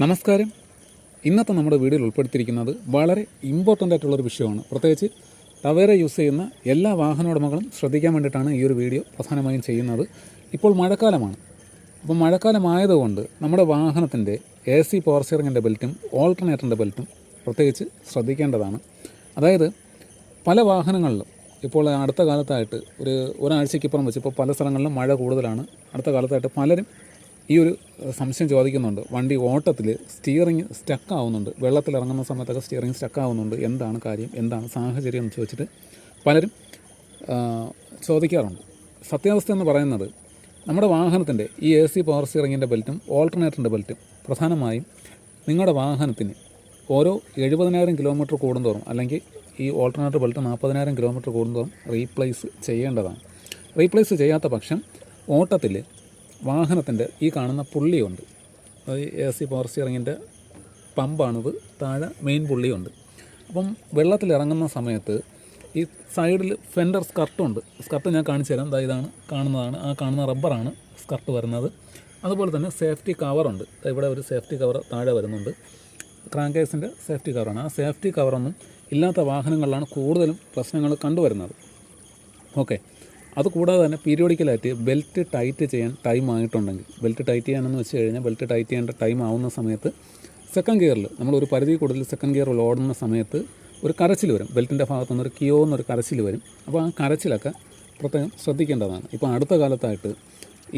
നമസ്കാരം. ഇന്നത്തെ നമ്മുടെ വീഡിയോയിൽ ഉൾപ്പെടുത്തിയിരിക്കുന്നത് വളരെ ഇമ്പോർട്ടന്റ് ആയിട്ടുള്ളൊരു വിഷയമാണ്. പ്രത്യേകിച്ച് ടവേര യൂസ് ചെയ്യുന്ന എല്ലാ വാഹന ഉടമകളും ശ്രദ്ധിക്കാൻ വേണ്ടിയിട്ടാണ് ഈ ഒരു വീഡിയോ പ്രധാനമായും ചെയ്യുന്നത്. ഇപ്പോൾ മഴക്കാലമാണ്. അപ്പോൾ മഴക്കാലമായതുകൊണ്ട് നമ്മുടെ വാഹനത്തിന്റെ എ സി പവർ സ്റ്റിയറിങ്ങിന്റെ ബെൽറ്റും ഓൾട്ടർനേറ്ററിന്റെ ബെൽറ്റും പ്രത്യേകിച്ച് ശ്രദ്ധിക്കേണ്ടതാണ്. അതായത് പല വാഹനങ്ങളിലും ഇപ്പോൾ അടുത്ത കാലത്തായിട്ട് ഒരു ഒരാഴ്ചയ്ക്കിപ്പുറം വെച്ച് ഇപ്പോൾ പല സ്ഥലങ്ങളിലും മഴ കൂടുതലാണ്. അടുത്ത കാലത്തായിട്ട് പലരും ഈ ഒരു സംശയം ചോദിക്കുന്നുണ്ട്. വണ്ടി ഓട്ടത്തിൽ സ്റ്റിയറിംഗ് സ്റ്റക്ക് ആവുന്നുണ്ട്. വെള്ളത്തിൽ ഇറങ്ങുന്ന സമയത്തൊക്കെ സ്റ്റിയറിംഗ് സ്റ്റക്ക് ആവുന്നുണ്ട്. എന്താണ് കാര്യം? എന്താണ് സാഹചര്യം എന്ന് ചോദിച്ചിട്ട് പലരും ചോദിക്കാറുണ്ട്. സത്യാവസ്ഥ എന്ന് പറയുന്നത് നമ്മുടെ വാഹനത്തിന്റെ ഈ എ സി പവർ സ്റ്റിയറിങ്ങിന്റെ ബെൽറ്റും ഓൾട്ടർനേറ്ററിന്റെ ബെൽറ്റും പ്രധാനമായും നിങ്ങളുടെ വാഹനത്തിന് ഓരോ എഴുപതിനായിരം കിലോമീറ്റർ കൂടുന്തോറും അല്ലെങ്കിൽ ഈ ഓൾട്ടർനേറ്റർ ബെൽറ്റ് നാൽപ്പതിനായിരം കിലോമീറ്റർ കൂടുന്തോറും റീപ്ലേസ് ചെയ്യേണ്ടതാണ്. റീപ്ലേസ് ചെയ്യാത്ത പക്ഷം ഓട്ടത്തിൽ വാഹനത്തിന്റെ ഈ കാണുന്ന പുള്ളിയുണ്ട്. അത് എ സി പവർ സ്റ്റിയറിങ്ങിന്റെ പമ്പാണിത്. താഴെ മെയിൻ പുള്ളിയുണ്ട്. അപ്പം വെള്ളത്തിൽ ഇറങ്ങുന്ന സമയത്ത് ഈ സൈഡിൽ ഫെൻഡർ സ്കർട്ടുണ്ട് സ്കർട്ട് ഞാൻ കാണിച്ചു തരാം. ഇതാണ് കാണുന്നതാണ്. ആ കാണുന്ന റബ്ബറാണ് സ്കർട്ട് വരുന്നത്. അതുപോലെ തന്നെ സേഫ്റ്റി കവറുണ്ട് ഇവിടെ ഒരു സേഫ്റ്റി കവർ താഴെ വരുന്നുണ്ട്. ക്രാങ്കേഴ്സിന്റെ സേഫ്റ്റി കവറാണ് ആ സേഫ്റ്റി കവറൊന്നും ഇല്ലാത്ത വാഹനങ്ങളിലാണ് കൂടുതലും പ്രശ്നങ്ങൾ കണ്ടുവരുന്നത്. ഓക്കെ അതുകൂടാതെ തന്നെ പീരിയോഡിക്കലായിട്ട് ബെൽറ്റ് ടൈറ്റ് ചെയ്യാൻ ടൈം ആയിട്ടുണ്ടെങ്കിൽ ബെൽറ്റ് ടൈറ്റ് ചെയ്യാനെന്ന് വെച്ച് കഴിഞ്ഞാൽ ബെൽറ്റ് ടൈറ്റ് ചെയ്യേണ്ട ടൈം ആവുന്ന സമയത്ത് സെക്കൻഡ് ഗിയറിൽ നമ്മൾ ഒരു പരിധി കൂടുതൽ സെക്കൻഡ് ഗിയറിൽ ഓടുന്ന സമയത്ത് ഒരു കരച്ചിൽ വരും. ബെൽറ്റിന്റെ ഭാഗത്തു നിന്ന് ഒരു കിയോ എന്നൊരു കരച്ചിൽ വരും. അപ്പോൾ ആ കരച്ചിലൊക്കെ പ്രത്യേകം ശ്രദ്ധിക്കേണ്ടതാണ്. ഇപ്പോൾ അടുത്ത കാലത്തായിട്ട്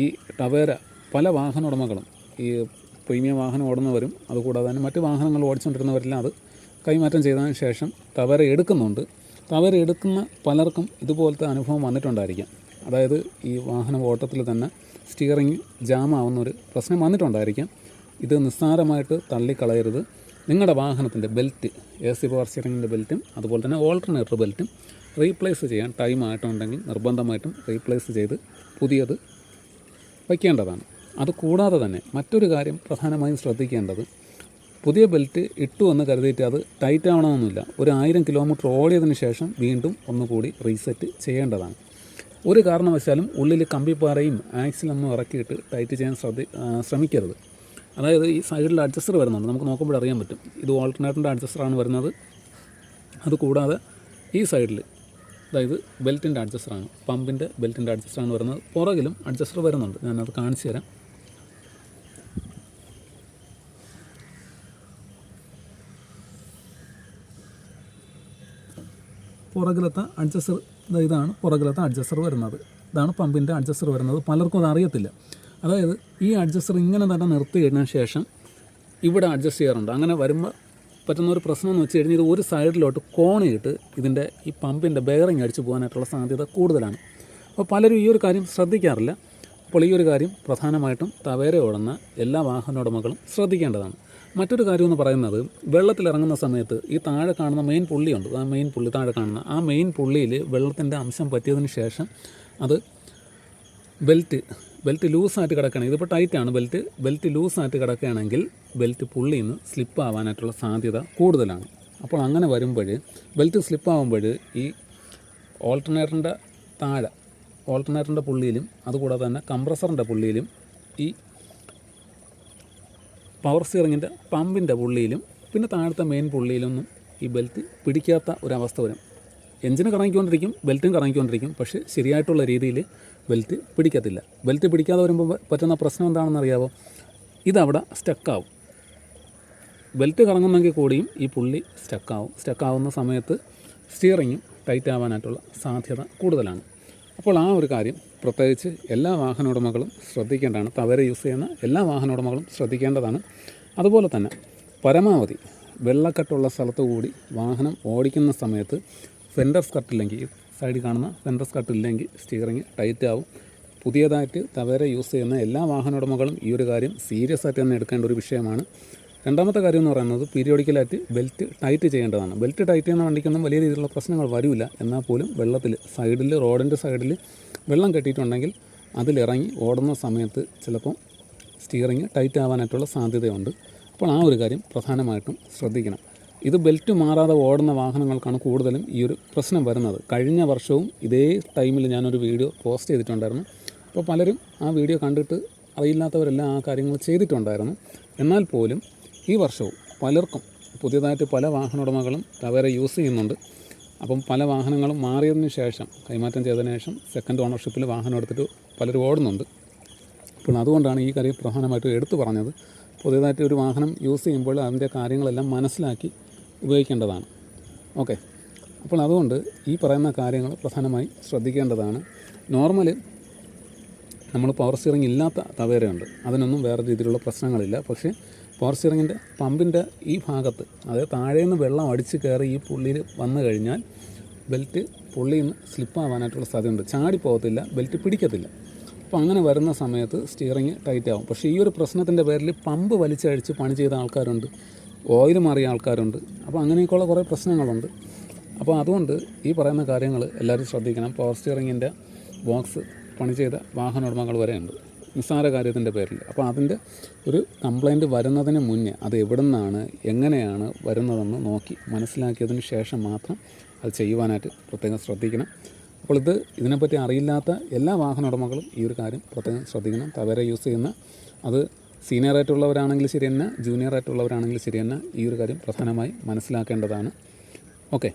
ഈ ടവേര പല വാഹന ഉടമകളും ഈ പ്രീമിയം വാഹനം ഓടുന്നവരും അതുകൂടാതെ തന്നെ മറ്റ് വാഹനങ്ങൾ ഓടിച്ചുകൊണ്ടിരുന്നവരെല്ലാം അത് കൈമാറ്റം ചെയ്തതിന് ശേഷം ടവേര എടുക്കുന്നുണ്ട്. ടവേര എടുക്കുന്ന പലർക്കും ഇതുപോലത്തെ അനുഭവം വന്നിട്ടുണ്ടായിരിക്കാം. അതായത് ഈ വാഹനം ഓട്ടത്തിൽ തന്നെ സ്റ്റിയറിംഗ് ജാം ആവുന്ന ഒരു പ്രശ്നം വന്നിട്ടുണ്ടായിരിക്കാം. ഇത് നിസ്സാരമായിട്ട് തള്ളിക്കളയരുത്. നിങ്ങളുടെ വാഹനത്തിന്റെ ബെൽറ്റ് എ സി പവർ സ്റ്റിയറിങ്ങിന്റെ ബെൽറ്റും അതുപോലെ തന്നെ ഓൾട്ടർനേറ്റർ ബെൽറ്റും റീപ്ലേസ് ചെയ്യാൻ ടൈം ആയിട്ടുണ്ടെങ്കിൽ നിർബന്ധമായിട്ടും റീപ്ലേസ് ചെയ്ത് പുതിയത് വയ്ക്കേണ്ടതാണ്. അത് കൂടാതെ തന്നെ മറ്റൊരു കാര്യം പ്രധാനമായും ശ്രദ്ധിക്കേണ്ടത് പുതിയ ബെൽറ്റ് ഇട്ടു എന്ന് കരുതിയിട്ട് അത് ടൈറ്റ് ആവണമെന്നില്ല. ഒരു ആയിരം കിലോമീറ്റർ ഓടിയതിന് ശേഷം വീണ്ടും ഒന്നുകൂടി റീസെറ്റ് ചെയ്യേണ്ടതാണ്. ഒരു കാരണവശാലും ഉള്ളിൽ കമ്പിപ്പാറയും ആക്സിലൊന്നും ഇറക്കിയിട്ട് ടൈറ്റ് ചെയ്യാൻ ശ്രദ്ധ ശ്രമിക്കരുത്. അതായത് ഈ സൈഡിൽ അഡ്ജസ്റ്റർ വരുന്നുണ്ട്. നമുക്ക് നോക്കുമ്പോൾ അറിയാൻ പറ്റും. ഇത് ഓൾട്ടർനേറ്ററിന്റെ അഡ്ജസ്റ്ററാണ് വരുന്നത്. അതുകൂടാതെ ഈ സൈഡിൽ അതായത് ബെൽറ്റിന്റെ അഡ്ജസ്റ്ററാണ് പമ്പിന്റെ ബെൽറ്റിന്റെ അഡ്ജസ്റ്ററാണ് വരുന്നത്. പുറകിലും അഡ്ജസ്റ്റർ വരുന്നുണ്ട്. ഞാനത് കാണിച്ചു തരാം. പുറകിലത്തെ അഡ്ജസ്റ്റർ ഇതാണ് പുറകിലത്തെ അഡ്ജസ്റ്റർ വരുന്നത്. ഇതാണ് പമ്പിന്റെ അഡ്ജസ്റ്റർ വരുന്നത്. പലർക്കും അത് അറിയത്തില്ല അതായത് ഈ അഡ്ജസ്റ്റർ ഇങ്ങനെ തന്നെ നിർത്തി കഴിഞ്ഞ ശേഷം ഇവിടെ അഡ്ജസ്റ്റ് ചെയ്യാറുണ്ട്. അങ്ങനെ വരുമ്പോൾ പറ്റുന്ന ഒരു പ്രശ്നം എന്ന് വെച്ച് കഴിഞ്ഞാൽ ഇത് ഒരു സൈഡിലോട്ട് കോണിയിട്ട് ഇതിന്റെ ഈ പമ്പിന്റെ ബെയറിങ് അടിച്ചു പോകാനായിട്ടുള്ള സാധ്യത കൂടുതലാണ്. അപ്പോൾ പലരും ഈ ഒരു കാര്യം ശ്രദ്ധിക്കാറില്ല. അപ്പോൾ ഈ ഒരു കാര്യം പ്രധാനമായിട്ടും തവേര ഓടുന്ന എല്ലാ വാഹന ഉടമകളും ശ്രദ്ധിക്കേണ്ടതാണ്. മറ്റൊരു കാര്യം എന്ന് പറയുന്നത് വെള്ളത്തിലിറങ്ങുന്ന സമയത്ത് ഈ താഴെ കാണുന്ന മെയിൻ പുള്ളിയുണ്ട്. ആ മെയിൻ പുള്ളി താഴെ കാണുന്ന ആ മെയിൻ പുള്ളിയിൽ വെള്ളത്തിന്റെ അംശം പറ്റിയതിന് ശേഷം അത് ബെൽറ്റ് ബെൽറ്റ് ലൂസായിട്ട് കിടക്കുകയാണെങ്കിൽ ഇതിപ്പോൾ ടൈറ്റാണ് ബെൽറ്റ് ബെൽറ്റ് ലൂസായിട്ട് കിടക്കുകയാണെങ്കിൽ ബെൽറ്റ് പുള്ളിയിൽ നിന്ന് സ്ലിപ്പ് ആവാനായിട്ടുള്ള സാധ്യത കൂടുതലാണ്. അപ്പോൾ അങ്ങനെ വരുമ്പോൾ ബെൽറ്റ് സ്ലിപ്പ് ആകുമ്പോൾ ഈ ഓൾട്ടർനേറ്ററിന്റെ താഴെ ഓൾട്ടർനേറ്ററിന്റെ പുള്ളിയിലും അതുകൂടാതെ തന്നെ കംപ്രസറിന്റെ പുള്ളിയിലും ഈ പവർ സ്റ്റിയറിങ്ങിന്റെ പമ്പിന്റെ പുള്ളിയിലും പിന്നെ താഴത്തെ മെയിൻ പുള്ളിയിലൊന്നും ഈ ബെൽറ്റ് പിടിക്കാത്ത ഒരവസ്ഥ വരും. എഞ്ചിന് കറങ്ങിക്കൊണ്ടിരിക്കും ബെൽറ്റും കറങ്ങിക്കൊണ്ടിരിക്കും പക്ഷേ ശരിയായിട്ടുള്ള രീതിയിൽ ബെൽറ്റ് പിടിക്കത്തില്ല. ബെൽറ്റ് പിടിക്കാതെ വരുമ്പോൾ പറ്റുന്ന പ്രശ്നം എന്താണെന്ന് അറിയാമോ ഇതവിടെ സ്റ്റക്കാവും ബെൽറ്റ് കറങ്ങുന്നെങ്കിൽ കൂടിയും ഈ പുള്ളി സ്റ്റക്കാവും സ്റ്റക്കാവുന്ന സമയത്ത് സ്റ്റിയറിങ്ങും ടൈറ്റ് ആവാനായിട്ടുള്ള സാധ്യത കൂടുതലാണ്. അപ്പോൾ ആ ഒരു കാര്യം പ്രത്യേകിച്ച് എല്ലാ വാഹന ഉടമകളും ശ്രദ്ധിക്കേണ്ടതാണ്. തവര യൂസ് ചെയ്യുന്ന എല്ലാ വാഹന ഉടമകളും ശ്രദ്ധിക്കേണ്ടതാണ്. അതുപോലെ തന്നെ പരമാവധി വെള്ളക്കെട്ടുള്ള സ്ഥലത്ത് കൂടി വാഹനം ഓടിക്കുന്ന സമയത്ത് ഫെൻഡർ സ്കർട്ടില്ലെങ്കിൽ സൈഡിൽ കാണുന്ന ഫെൻഡർ സ്കർട്ടില്ലെങ്കിൽ സ്റ്റിയറിങ് ടൈറ്റ് ആവും. പുതിയതായിട്ട് തവേര യൂസ് ചെയ്യുന്ന എല്ലാ വാഹന ഉടമകളും ഈ ഒരു കാര്യം സീരിയസ് ആയിട്ട് തന്നെ എടുക്കേണ്ട ഒരു വിഷയമാണ്. രണ്ടാമത്തെ കാര്യം എന്ന് പറയുന്നത് പീരിയോഡിക്കലായിട്ട് ബെൽറ്റ് ടൈറ്റ് ചെയ്യേണ്ടതാണ്. ബെൽറ്റ് ടൈറ്റ് ചെയ്യുന്ന വണ്ടിക്കൊന്നും വലിയ രീതിയിലുള്ള പ്രശ്നങ്ങൾ വരില്ല എന്നാൽ പോലും വെള്ളത്തിൽ സൈഡിൽ റോഡിന്റെ സൈഡിൽ വെള്ളം കെട്ടിയിട്ടുണ്ടെങ്കിൽ അതിലിറങ്ങി ഓടുന്ന സമയത്ത് ചിലപ്പോൾ സ്റ്റിയറിങ് ടൈറ്റ് ആവാനായിട്ടുള്ള സാധ്യതയുണ്ട്. അപ്പോൾ ആ ഒരു കാര്യം പ്രധാനമായിട്ടും ശ്രദ്ധിക്കണം. ഇത് ബെൽറ്റ് മാറാതെ ഓടുന്ന വാഹനങ്ങൾക്കാണ് കൂടുതലും ഈ ഒരു പ്രശ്നം വരുന്നത്. കഴിഞ്ഞ വർഷവും ഇതേ ടൈമിൽ ഞാനൊരു വീഡിയോ പോസ്റ്റ് ചെയ്തിട്ടുണ്ടായിരുന്നു. അപ്പോൾ പലരും ആ വീഡിയോ കണ്ടിട്ട് അറിയില്ലാത്തവരെല്ലാം ആ കാര്യങ്ങൾ ചെയ്തിട്ടുണ്ടായിരുന്നു. എന്നാൽ പോലും ഈ വർഷവും പലർക്കും പുതിയതായിട്ട് പല വാഹന ഉടമകളും ടവേര യൂസ് ചെയ്യുന്നുണ്ട്. അപ്പം പല വാഹനങ്ങളും മാറിയതിന് ശേഷം കൈമാറ്റം ചെയ്തതിനു ശേഷം സെക്കൻഡ് ഓണർഷിപ്പിൽ വാഹനം എടുത്തിട്ട് പലരും ഓടുന്നുണ്ട്. അപ്പോൾ അതുകൊണ്ടാണ് ഈ കാര്യം പ്രധാനമായിട്ടും എടുത്തു പറഞ്ഞത്. പുതിയതായിട്ട് ഒരു വാഹനം യൂസ് ചെയ്യുമ്പോൾ അതിന്റെ കാര്യങ്ങളെല്ലാം മനസ്സിലാക്കി ഉപയോഗിക്കേണ്ടതാണ്. ഓക്കെ അപ്പോൾ അതുകൊണ്ട് ഈ പറയുന്ന കാര്യങ്ങൾ പ്രധാനമായി ശ്രദ്ധിക്കേണ്ടതാണ്. നോർമൽ നമ്മൾ പവർ സ്റ്റിയറിംഗ് ഇല്ലാത്ത തവേരയുണ്ട്. അതിനൊന്നും വേറെ രീതിയിലുള്ള പ്രശ്നങ്ങളില്ല. പക്ഷേ പവർ സ്റ്റിയറിങ്ങിന്റെ പമ്പിന്റെ ഈ ഭാഗത്ത് അതായത് താഴെ താഴേന്ന് വെള്ളം അടിച്ച് കയറി ഈ പുള്ളിയിൽ വന്നു കഴിഞ്ഞാൽ ബെൽറ്റ് പുള്ളിയിൽ നിന്ന് സ്ലിപ്പാവാനായിട്ടുള്ള സാധ്യതയുണ്ട്. ചാടി പോകത്തില്ല ബെൽറ്റ് പിടിക്കത്തില്ല. അപ്പോൾ അങ്ങനെ വരുന്ന സമയത്ത് സ്റ്റിയറിങ് ടൈറ്റ് ആവും പക്ഷേ ഈ ഒരു പ്രശ്നത്തിന്റെ പേരിൽ പമ്പ് വലിച്ചഴിച്ച് പണി ചെയ്ത ആൾക്കാരുണ്ട് ഓയിൽ മാറിയ ആൾക്കാരുണ്ട്. അപ്പോൾ അങ്ങനെയൊക്കെയുള്ള കുറേ പ്രശ്നങ്ങളുണ്ട്. അപ്പോൾ അതുകൊണ്ട് ഈ പറയുന്ന കാര്യങ്ങൾ എല്ലാവരും ശ്രദ്ധിക്കണം. പവർ സ്റ്റിയറിങ്ങിന്റെ ബോക്സ് പണി ചെയ്ത വാഹന ഉടമകൾ വരെ ഉണ്ട് നിസ്സാര കാര്യത്തിന്റെ പേരിൽ. അപ്പോൾ അതിന്റെ ഒരു കംപ്ലൈന്റ് വരുന്നതിന് മുന്നേ അത് എവിടെ നിന്നാണ് എങ്ങനെയാണ് വരുന്നതെന്ന് നോക്കി മനസ്സിലാക്കിയതിന് ശേഷം മാത്രം അത് ചെയ്യുവാനായിട്ട് പ്രത്യേകം ശ്രദ്ധിക്കണം. അപ്പോൾ ഇത് ഇതിനെപ്പറ്റി അറിയില്ലാത്ത എല്ലാ വാഹന ഉടമകളും ഈ ഒരു കാര്യം പ്രത്യേകം ശ്രദ്ധിക്കണം. തവര യൂസ് ചെയ്യുന്ന അത് സീനിയർ ആയിട്ടുള്ളവരാണെങ്കിൽ ശരി തന്നെ ജൂനിയർ ആയിട്ടുള്ളവരാണെങ്കിൽ ശരി തന്നെ ഈ ഒരു കാര്യം പ്രധാനമായി മനസ്സിലാക്കേണ്ടതാണ്. ഓക്കെ.